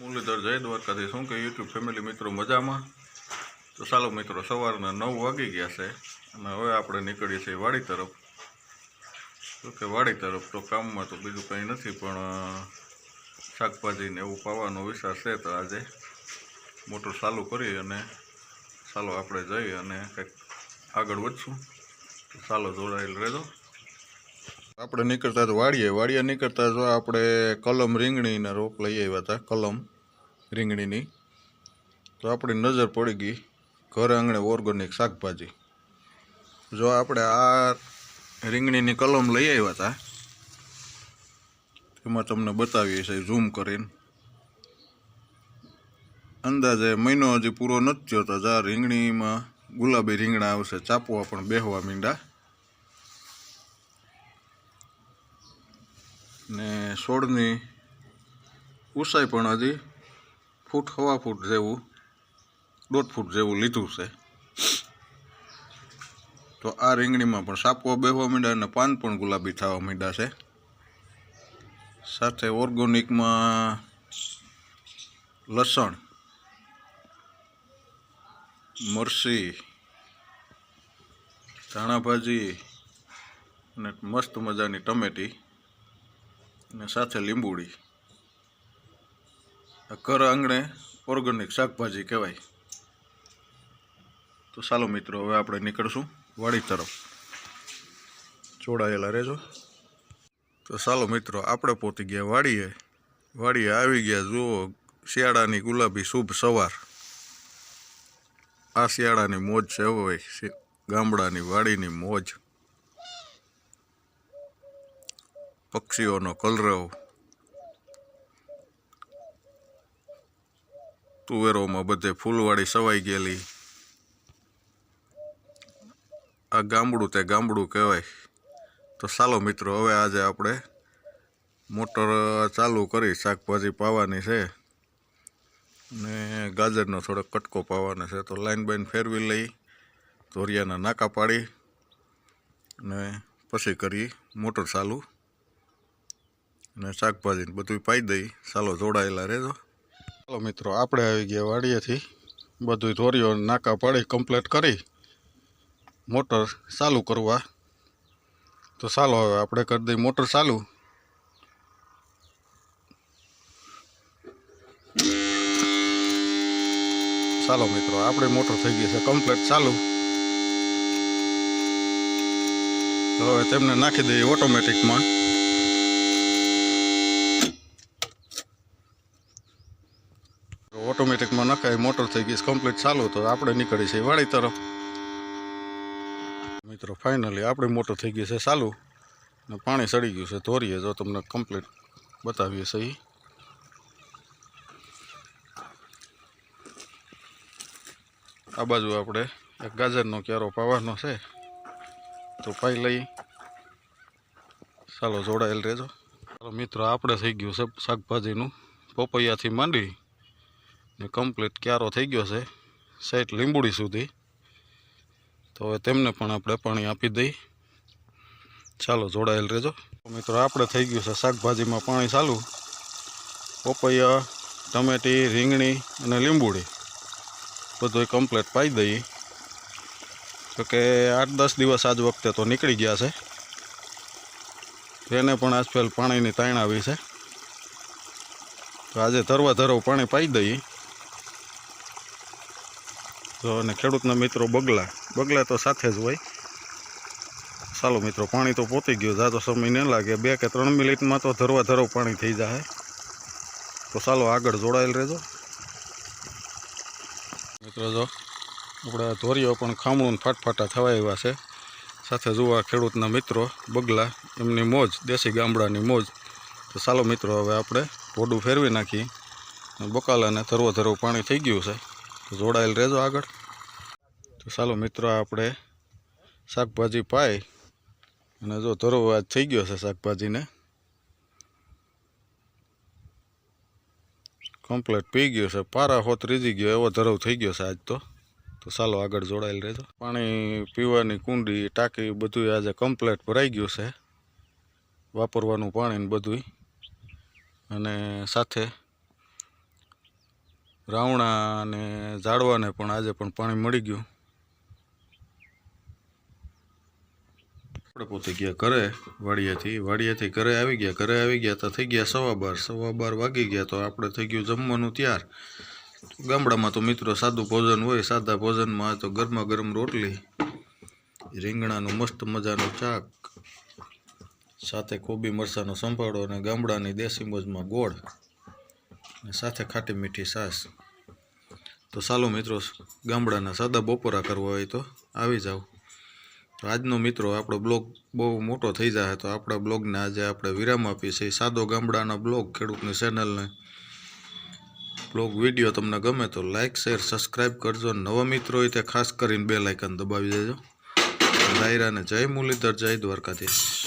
મુરલીધર જય દ્વારકાથી શું કે યુટ્યુબ ફેમિલી મિત્રો મજામાં? તો ચાલો મિત્રો, સવારના નવ વાગી ગયા છે અને હવે આપણે નીકળીએ છીએ વાડી તરફ. તો કે વાડી તરફ? તો કામમાં તો બીજું કંઈ નથી, પણ શાકભાજીને એવું પાવાનો વિચાર છે તો આજે મોટર ચાલુ કરી અને ચાલો આપણે જઈ અને કંઈક આગળ વધશું. ચાલો જોડાયેલ રહેજો. આપણે નીકળતા તો વાડીએ વાડીએ નીકળતા જો આપણે કલમ રીંગણીના રોપ લઈ આવ્યા હતા, કલમ રીંગણીની. તો આપણી નજર પડી ગઈ ઘર આંગણે ઓર્ગેનિક શાકભાજી. જો આપણે આ રીંગણીની કલમ લઈ આવ્યા હતા, એમાં તમને બતાવીએ છીએ, ઝૂમ કરીને. અંદાજે મહિનો હજી પૂરો નથી થયો તો જા રીંગણીમાં ગુલાબી રીંગણા આવશે, ચાપવા પણ બેહવા મીંડા ને છોડની ઊંચાઈ પણ હજી ફૂટ, હવા ફૂટ જેવું, દોઢ ફૂટ જેવું લીધું છે. તો આ રીંગણીમાં પણ સાપવા બેહવા માંડ્યા અને પાન પણ ગુલાબી થવા માંડ્યા છે. સાથે ઓર્ગોનિકમાં લસણ, મરસી, ધાણાભાજી અને મસ્ત મજાની ટમેટી. અને સાથે લીંબુડી. ઘર આંગણે ઓર્ગેનિક શાકભાજી કહેવાય. તો ચાલો મિત્રો, હવે આપણે નીકળશું વાડી તરફ. જોડાયેલા રહેજો. તો ચાલો મિત્રો, આપણે પહોંચી ગયા વાડીએ. વાડીએ આવી ગયા, જુઓ, શિયાળાની ગુલાબી શુભ સવાર. આ શિયાળાની મોજ છે હવે ગામડાની વાડીની મોજ. પક્ષીઓનો કલરવ. તુવેરોમાં બધે ફૂલવાળી સવાઈ ગયેલી. આ ગામડું તે ગામડું કહેવાય. તો ચાલો મિત્રો, હવે આજે આપણે મોટર ચાલુ કરી શાકભાજી પાવાની છે ને ગાજરનો થોડોક કટકો પાવાનો છે. તો લાઈન બાઈન ફેરવી લઈ ધોરિયાના નાકા પાડી ને પછી કરી મોટર ચાલુ. અને શાકભાજીને બધું પાઈ દઈ. ચાલો જોડાયેલા રહેજો. ચાલો મિત્રો, આપણે આવી ગયા વાડીએથી. બધું ધોરીઓ નાકા પાડી કમ્પ્લીટ કરી. મોટર ચાલુ કરવા. તો ચાલો હવે આપણે કરી દઈએ મોટર ચાલુ. ચાલો મિત્રો, આપણી મોટર થઈ ગઈ છે કમ્પ્લીટ ચાલુ. હવે તેમને નાખી દઈએ ઓટોમેટિકમાં. ઓટોમેટિકમાં નખાય મોટર થઈ ગઈ કમ્પ્લીટ ચાલુ તો આપણે નીકળી છીએ વાડી તરફ. મિત્રો ફાઇનલી આપણી મોટર થઈ ગઈ છે ચાલુ. ને પાણી સડી ગયું છે, ધોરીએ જો તમને કમ્પ્લીટ બતાવીએ સહી આ બાજુ આપણે એક ગાજરનો ક્યારો પાવાનો છે. તો પાઈ લઈ. ચાલો, જોડાયેલ રહેજો. ચાલો, મિત્રો, આપણે થઈ ગયું છે શાકભાજીનું. પપૈયાથી માંડી ને કમ્પ્લીટ ક્યારો થઈ ગયો છે સાઈડ લીંબુડી સુધી. તો હવે તેમને પણ આપણે પાણી આપી દઈ. ચાલો જોડાયેલ રહેજો. મિત્રો, આપણે થઈ ગયું છે શાકભાજીમાં પાણી ચાલુ. પપૈયા, ટમેટી, રીંગણી અને લીંબુડી. બધું કમ્પ્લેટ પાઈ દઈએ. તો કે આઠ દસ દિવસ આજ વખતે તો નીકળી ગયા છે. એને પણ આજફેલ પાણીની તાણ આવી છે. તો આજે ધરવા ધરવ પાણી પાઈ દઈએ. તો અને ખેડૂતના મિત્રો બગલા બગલા તો સાથે જ હોય. ચાલો મિત્રો, પાણી તો પહોંચી ગયું જાતો સમય ન લાગે. બે કે ત્રણ મિનિટમાં તો ધરવા ધરવ પાણી થઈ જાય. તો ચાલો આગળ જોડાયેલ રહેજો. મિત્રો જો, આપણા ધોરીઓ પણ ખામણું ફાટફાટા થવા એવા છે. સાથે જોવા ખેડૂતના મિત્રો, બગલા, એમની મોજ, દેશી ગામડાની મોજ. તો ચાલો મિત્રો, હવે આપણે ભોડું ફેરવી નાખીએ. બકાલાને ધરવો ધરવું પાણી થઈ ગયું છે. જોડાયેલ રહેજો આગળ. તો ચાલો મિત્રો, આપણે શાકભાજી પાઈ. અને જો ધરોવાજ થઈ ગયો છે શાકભાજીને. કમ્પ્લેટ પી ગયો છે. પારા હોત રીજી ગયો, એવો ધરવ થઈ ગયો છે આજ તો. તો ચાલો આગળ જોડાયેલ રહેજો. પાણી પીવાની કુંડી, ટાંકી બધું આજે કમ્પ્લેટ ભરાઈ ગયું છે. વાપરવાનું પાણી ને બધું અને સાથે રાવણા અને ઝાડવાને પણ આજે પણ પાણી મળી ગયું. આપણે પોતે ગયા ઘરે વાડિયાથી વાડિયાથી ઘરે આવી ગયા, ઘરે આવી ગયા તો થઈ ગયા સવા બાર સવા બાર વાગી ગયા તો આપણે થઈ ગયું જમવાનું ત્યાર. ગામડામાં તો મિત્રો સાદું ભોજન હોય, સાદા ભોજનમાં તો ગરમા ગરમ રોટલી, રીંગણાનું મસ્ત મજાનું ચાક સાથે કોબી મરચાંનો સંભાળો અને ગામડાની દેશી મોજમાં ગોળ, અને સાથે ખાટી મીઠી છાશ. તો ચાલો મિત્રો, ગામડાના સાદા બપોરા કરવા હોય તો આવી જાઓ. તો આજનો મિત્રો, આપણો બ્લોગ બહુ મોટો થઈ જાય તો આપણા બ્લોગને આજે આપણે વિરામ આપીએ છીએ. સાદો ગામડાના બ્લોગ ખેડૂતની ચેનલને બ્લોગ વીડિયો તમને ગમે તો લાઇક શેર સબસ્ક્રાઈબ કરજો. નવા મિત્રો હોય તે ખાસ કરીને બે લાઇકન દબાવી દેજો. ડાયરાને જય મુરલીધર, જય દ્વારકાધીશ.